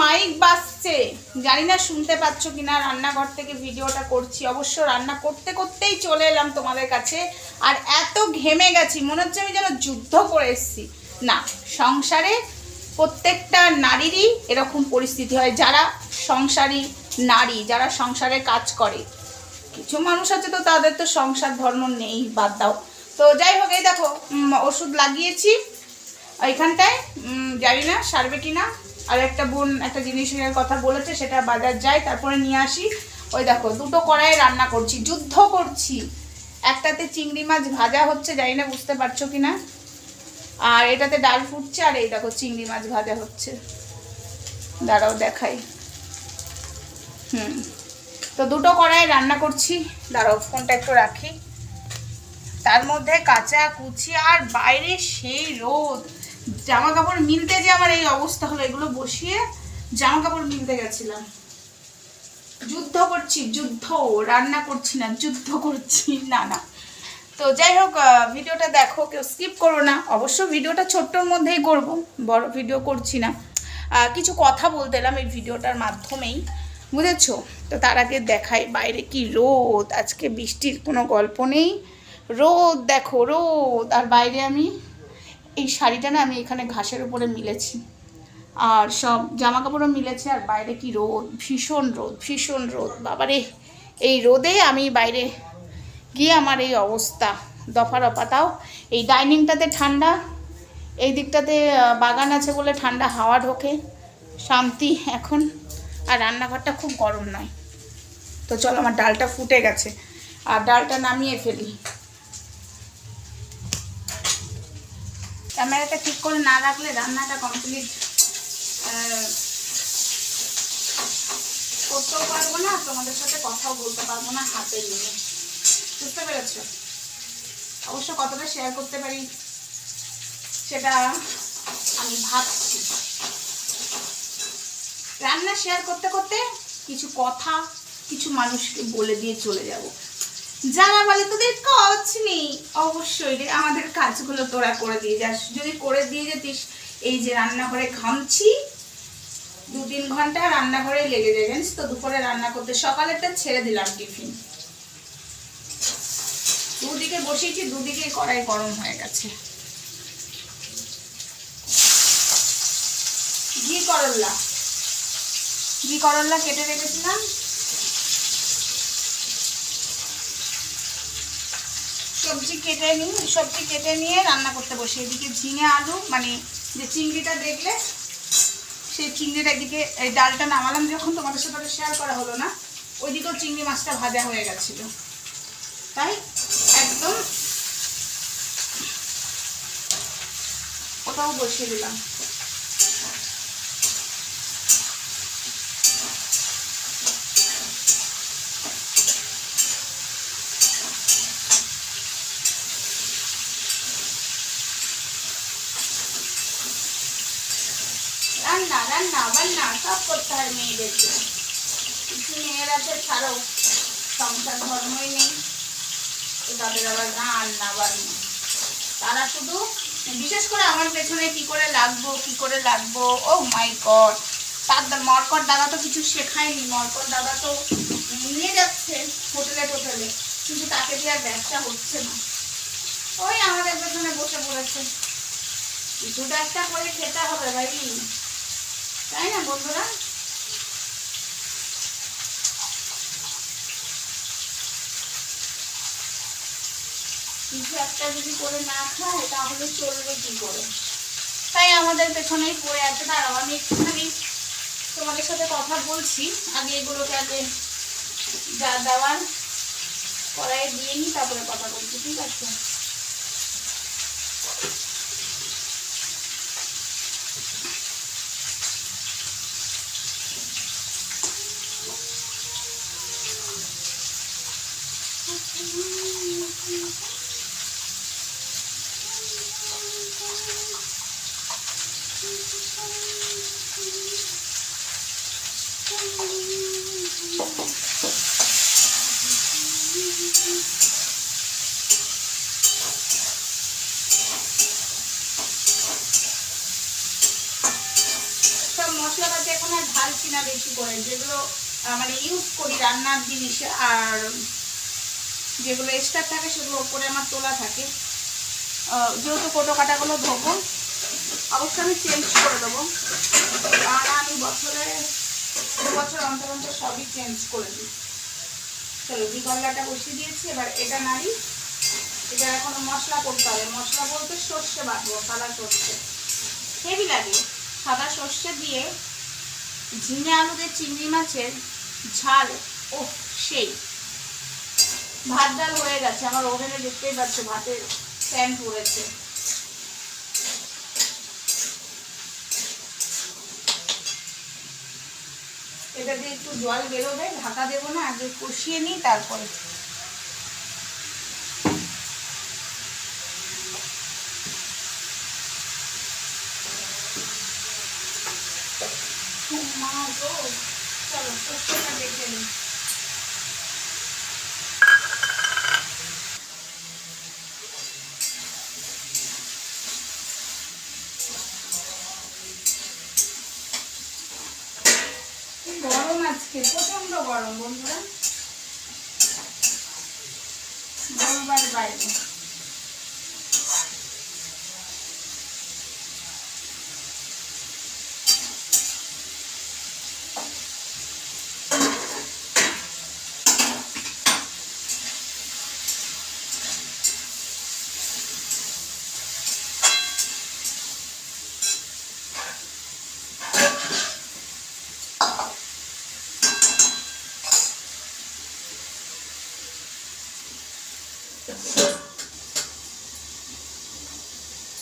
Mic বাজছে। জানি না শুনতে পাচ্ছ কিনা, রান্নাঘর থেকে ভিডিওটা করছি। অবশ্য রান্না করতে করতেই চলে এলাম তোমাদের কাছে। আর এত ঘেমে গেছি, মনে হচ্ছে আমি যেন যুদ্ধ করে এসেছি। না, সংসারে প্রত্যেকটা নারীরই এরকম পরিস্থিতি হয়। যারা সংসারী নারী, যারা সংসারে কাজ করে, কিছু মানুষ আছে তো তাদের তো সংসার ধর্ম নেই, বাদ দাও। তো যাই হোক, এই দেখো ওষুধ লাগিয়েছি। এখানটায় জানি না সারবে কি না আর একটা বোন একটা জিনিসের কথা বলেছে, সেটা বাজার যাই তারপরে নিয়ে আসি। ওই দেখো, দুটো কড়াইয়ে রান্না করছি, যুদ্ধ করছি। একটাতে চিংড়ি মাছ ভাজা হচ্ছে, জানি না, বুঝতে পারছ কি না আর এটাতে ডাল ফুটছে, আর এই দেখো চিংড়ি মাছ ভাজা হচ্ছে। দাঁড়াও, দেখাই। হুম। তো দুটো কড়াই রান্না করছি। দাঁড়াও, ফোনটা একটু রাখি। তার মধ্যে কাঁচা, কুচি, আর বাইরে সেই রোদ। জামা কাপড় মিলতে যে আমার এই অবস্থা হলো, এগুলো বসিয়ে জামা কাপড় মিলতে গেছিলাম। যুদ্ধ করছি, যুদ্ধ, রান্না করছি না, যুদ্ধ করছি, না না। তো যাই হোক ভিডিওটা দেখো, কেউ স্কিপ করো না। অবশ্য ভিডিওটা ছোট্টর মধ্যেই করব, বড় ভিডিও করছি না। কিছু কথা বলতে এলাম এই ভিডিওটার মাধ্যমেই, বুঝেছ? তো তার আগে দেখাই বাইরে কি রোদ, আজকে বৃষ্টির কোনো গল্প নেই। রোদ, দেখো, রোদ, আর বাইরে আমি এই শাড়িটা না আমি এখানে ঘাসের উপরে মিলেছি। আর সব জামা কাপড়ও মিলেছে, আর বাইরে কি রোদ, ভীষণ রোদ ভীষণ রোদ। বাবারে, এই রোদে আমি বাইরে গিয়ে আমার এই অবস্থা। দফা রফা তাও এই ডাইনিংটাতে ঠান্ডা, এই দিকটাতে বাগান আছে বলে ঠান্ডা হাওয়া ঢোকে। শান্তি এখন। আর রান্নাঘরটা খুব গরম নয়। তো চলো আমার ডালটা ফুটে গেছে। আর ডালটা নামিয়ে ফেলি। ক্যামেরাটা ঠিক করে না রাখলে রান্নাটা কমপ্লিট করতেও পারব না, তোমাদের সাথে কথাও বলতে পারব না হাতে নিয়ে। বুঝতে পেরেছ? অবশ্য কতটা শেয়ার করতে পারি সেটা আমি ভাবছি। রান্না শেয়ার করতে করতে কিছু কথা, কিছু মানুষকে বলে দিয়ে চলে যাব। যারা বলে তোদের কাজ নেই। অবশ্যই রে, আমাদের কাজগুলো তোরা করে দিয়ে যাস যদি করে দিয়ে যেতিস, এই যে রান্নাঘরে ঘামছি দু তিন ঘণ্টা রান্নাঘরে লেগে যায়, জানিস তো? দুপুরে রান্না করতে সকালেরটা ছেড়ে দিলাম টিফিন। দুদিকে বসিয়েছি, দুদিকে কড়াই গরম হয়ে গেছে। ঘি করল্লা ঘি করল্লা কেটে রেখেছিলাম। সবজি কেটে নিই, সবজি কেটে নিয়ে রান্না করতে বসি। এদিকে ঝিঙে আলু মানে যে চিংড়িটা দেখলে, সেই চিংড়িটা এদিকে, এই ডালটা নামালাম যখন, তোমাদের সাথে শেয়ার করা হলো না। ওইদিকেও চিংড়ি মাছটা ভাজা হয়ে গেছিল। তাই একদম ওটাও বসিয়ে দিলাম রান্না রান্না বান্না সব করতে হয় মেয়েদেরকে। কিছু মেয়ের আছে, ছাড়াও সংসার ধর্মই নেই। তাদের আবার রান্না বান্না তারা শুধু, বিশেষ করে আমার পেছনে কি করে লাগবো, কি করে লাগবো? Oh my God! তার মরকট দাদা তো কিছু শেখায়নি। মরকট দাদা তো নিয়ে যাচ্ছে হোটেলে টোটেলে। কিন্তু তাকে দিয়ে আর ব্যবসা হচ্ছে না। ওই আমাদের পেছনে বসে পড়েছে। কিছুটা একটা করে খেতে হবে ভাই। তাই না, বন্ধুরা? কিছু একটা যদি করে না খায়, তাহলে চলবে কি করে? তাই আমাদের পেছনেই পড়ে আছে। দাঁড়াও, আমি একটুখানি তোমাদের সাথে কথা বলছি। আগে এগুলোকে আগে যা দেওয়ার কড়াইয়ে দিয়ে নিই, তারপরে কথা বলছি, ঠিক আছে? মশলাপাতি এখন আর ঢালছি না বেশি করে যেগুলো মানে ইউজ করি রান্নার জিনিসে আর যেগুলো এক্সট্রা থাকে সেগুলো ওপরে আমার তোলা থাকে। যেহেতু কোটো কাটাগুলো ধোবো, অবশ্যই আমি চেঞ্জ করে দেবো। আর আমি বছরে, দু বছর অন্তর অন্তর সবই চেঞ্জ করে দিই। চলো বিকল্লাটা বসিয়ে দিয়েছি, এবার এটা নাড়ি। এটা এখনও মশলা করতে হবে। মশলা বলতে সর্ষে বাটবো, সাদা সর্ষে। হেভি লাগে। সাদা সর্ষে দিয়ে ঝিঙে আলু দিয়ে চিংড়ি মাছের ঝাল ও সেই। ভাত ডাল হয়ে গেছে আমার ওভেনে দেখতেই পাচ্ছ ভাতের প্যান পড়েছে। এটা দিয়ে একটু জল বেরোবে ঢাকা দেবো না আগে কষিয়ে নিই তারপরে। মা গো, চলো দেখে নিই। গরম আজকে প্রচণ্ড গরম বন্ধুরা। বলবার বাইরে।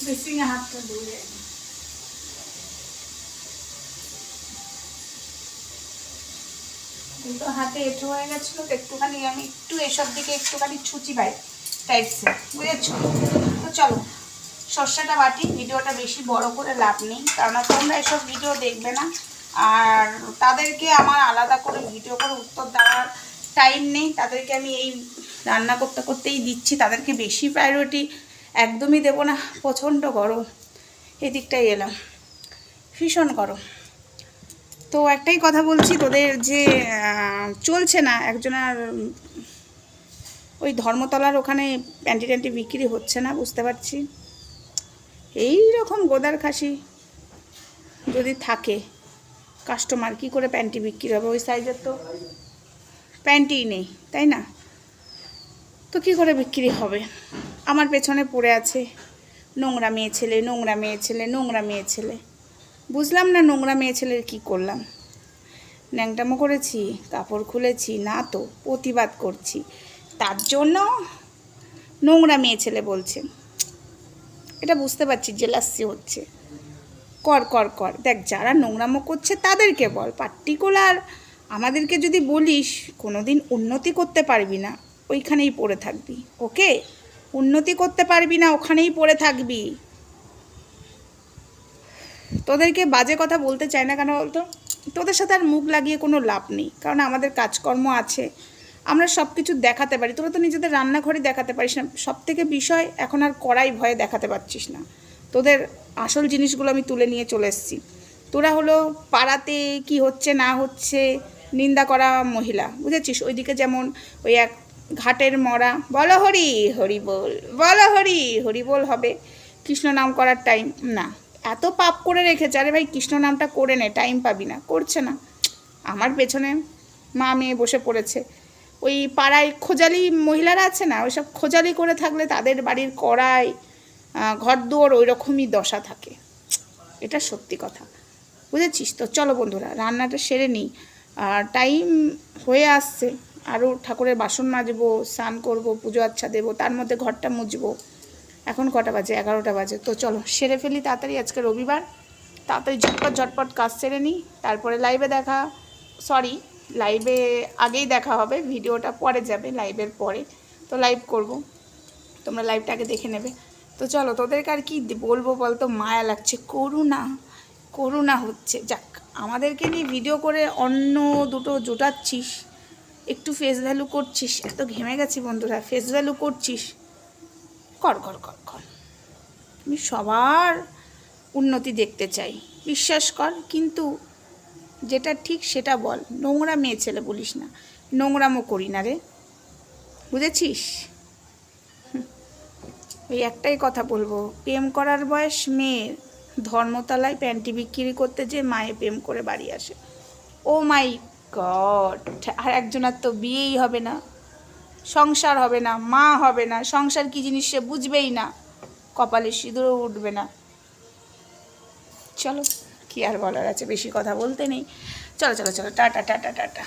বেসিংয়ে হাতটা ধুয়ে কিন্তু হাতে এঁঠো হয়ে গেছিল তো একটুখানি আমি একটু এসব দিকে একটুখানি ছুচি পাই টাইপসে বুঝেছ? তো চলো, সর্ষেটা বাটি, ভিডিওটা বেশি বড় করে লাভ নেই, কারণ তোমরা এসব ভিডিও দেখবে না। আর তাদেরকে আমার আলাদা করে ভিডিও করে উত্তর দেওয়ার টাইম নেই, তাদেরকে আমি এই রান্না করতে করতেই দিচ্ছি, তাদেরকে বেশি প্রায়োরিটি একদমই দেবো না, প্রচণ্ড গরম। এদিকটাই এলাম। ভীষণ গরম। তো একটাই কথা বলছি, তোদের যে চলছে না, একজনের ওই ধর্মতলার ওখানে প্যান্টি ট্যান্টি বিক্রি হচ্ছে না, বুঝতে পারছি। এই রকম গোদার খাসি যদি থাকে কাস্টমার কি করে প্যান্টি বিক্রি হবে ওই সাইজের তো? প্যান্টিই নেই, তাই না? তো কি করে বিক্রি হবে? আমার পেছনে পড়ে আছে। নোংরা মেয়ে ছেলে, নোংরা মেয়ে ছেলে, নোংরা মেয়ে ছেলে। বুঝলাম না নোংরা মেয়ে ছেলের কী করলাম। ন্যাংটামো করেছি, কাপড় খুলেছি, না তো, প্রতিবাদ করছি। তার জন্য নোংরা মেয়ে ছেলে বলছে। এটা বুঝতে পারছি, জেলাসি হচ্ছে। কর কর কর। দেখ, যারা নোংরামো করছে তাদেরকে বল। পার্টিকুলার আমাদেরকে যদি বলিস কোনো দিন উন্নতি করতে পারবি না, ওইখানেই পড়ে থাকবি। ওকে? উন্নতি করতে পারবি না, ওখানেই পড়ে থাকবি। তোদেরকে বাজে কথা বলতে চাই না কেন বলতো? তোদের সাথে আর মুখ লাগিয়ে কোনো লাভ নেই, কারণ আমাদের কাজকর্ম আছে। আমরা সব কিছু দেখাতে পারি, তোরা তো নিজেদের রান্নাঘরে দেখাতে পারিস না। সব থেকে বিষয়, এখন আর কড়াই ভয়ে দেখাতে পারছিস না। তোদের আসল জিনিসগুলো আমি তুলে নিয়ে চলে এসেছি। তোরা হলো পাড়াতে কি হচ্ছে না হচ্ছে নিন্দা করা মহিলা, বুঝেছিস? ওইদিকে যেমন ওই এক ঘাটের মরা। বল হরি হরি বল। বলো হরি হরি বল হবে। কৃষ্ণ নাম করার টাইম না, এত পাপ করে রেখেছে। আরে ভাই, কৃষ্ণ নামটা করে নে টাইম পাবি না। করছে না। আমার পেছনে মা মেয়ে বসে পড়েছে। ওই পাড়ায় খোজালি মহিলারা আছে না ওইসব খোজালি করে থাকলে তাদের বাড়ির কড়াই ঘর দুয়ার ওই রকমই দশা থাকে। এটা সত্যি কথা। বুঝেছিস তো? চলো বন্ধুরা, রান্নাটা সেরে নিই। আর টাইম হয়ে আসছে। আরও ঠাকুরের বাসন মাজবো, স্নান করব, পুজো আচ্ছা দেবো, তার মধ্যে ঘরটা মুছবো এখন কটা বাজে? এগারোটা বাজে। তো চলো, সেরে ফেলি তাড়াতাড়ি আজকে রবিবার। তাড়াতাড়ি ঝটপট ঝটপট কাজ সেরে নিই তারপরে লাইভে দেখা সরি লাইভে আগেই দেখা হবে, ভিডিওটা পরে যাবে লাইভের পরে। তো লাইভ করব। তোমরা লাইভটা আগে দেখে নেবে। তো চলো, তোদেরকে আর কি বলব বলতো? মায়া লাগছে, করুণা করুণা হচ্ছে। যাক, আমাদেরকে নিয়ে ভিডিও করে অন্য দুটো জোটাচ্ছিস। একটু ফেস ভ্যালু করছিস এত ঘেমে গেছি বন্ধুরা ফেস ভ্যালু করছিস? কর কর কর কর। আমি সবার উন্নতি দেখতে চাই, বিশ্বাস কর, কিন্তু যেটা ঠিক সেটা বল। নোংরা মেয়ে ছেলে বলিস না নোংরামও করি না রে। বুঝেছিস? ওই একটাই কথা বলব, প্রেম করার বয়স মেয়ের ধর্মতলায় প্যান্টি বিক্রি করতে যে মায়ে প্রেম করে বাড়ি আসে। ও মাই গড আর একজনের তো বিয়েই হবে না। সংসার হবে না, মা হবে না, সংসার কি জিনিস সে বুঝবেই না। কপালে সিঁদুরও উঠবে না। চলো, কি আর বলার আছে, বেশি কথা বলতে নেই। চলো চলো চলো, টাটা টাটা টাটা।